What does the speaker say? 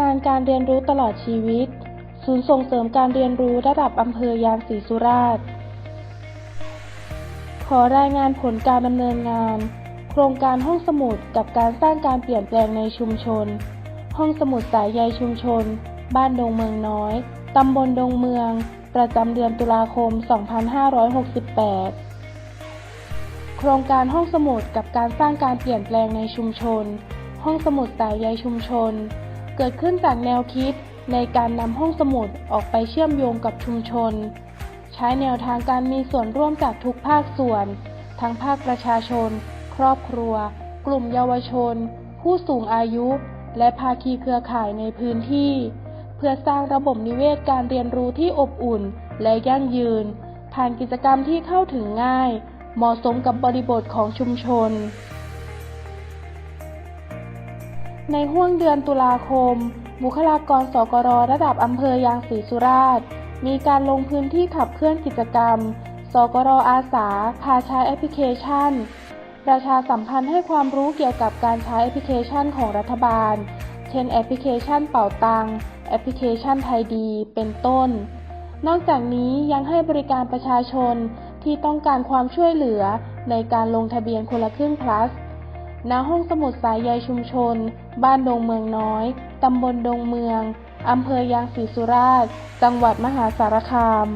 งานการเรียนรู้ตลอดชีวิต ศูนย์ส่งเสริมการเรียนรู้ระดับอำเภอยางศรีสุราษฎร์ ขอรายงานผลการดำเนินงาน โครงการห้องสมุดกับการสร้างการเปลี่ยนแปลงในชุมชน ห้องสมุดสายใยชุมชน บ้านดงเมืองน้อย ตำบลดงเมือง ประจำเดือนตุลาคม 2568โครงการห้องสมุดกับการสร้างการเปลี่ยนแปลงในชุมชน ห้องสมุดสายใยชุมชน เกิดขึ้นจากแนวคิดในการนำห้องสมุดออกไปเชื่อมโยงกับชุมชน ใช้แนวทางการมีส่วนร่วมจากทุกภาคส่วน ทั้งภาคประชาชน ครอบครัว กลุ่มเยาวชน ผู้สูงอายุ และภาคีเครือข่ายในพื้นที่ เพื่อสร้างระบบนิเวศการเรียนรู้ที่อบอุ่น และยั่งยืน ผ่านกิจกรรมที่เข้าถึงง่าย เหมาะสมกับบริบทของชุมชน ในห้วงเดือนตุลาคม บุคลากรสกรระดับอำเภอยางศรีสุราษฎร์มีการลงพื้นที่ขับเคลื่อนกิจกรรม สกรอาสา พาใช้แอปพลิเคชัน ประชาสัมพันธ์ให้ความรู้เกี่ยวกับการใช้แอปพลิเคชันของรัฐบาล เช่นแอปพลิเคชันเป่าตัง แอปพลิเคชันไทยดี เป็นต้น นอกจากนี้ยังให้บริการประชาชนที่ต้องการความช่วยเหลือในการลงทะเบียนคนละครึ่ง plus ณห้องสมุดสายใยชุมชน บ้านดงเมืองน้อย ตำบลดงเมือง อำเภอยางศรีสุราษฎร์ จังหวัดมหาสารคาม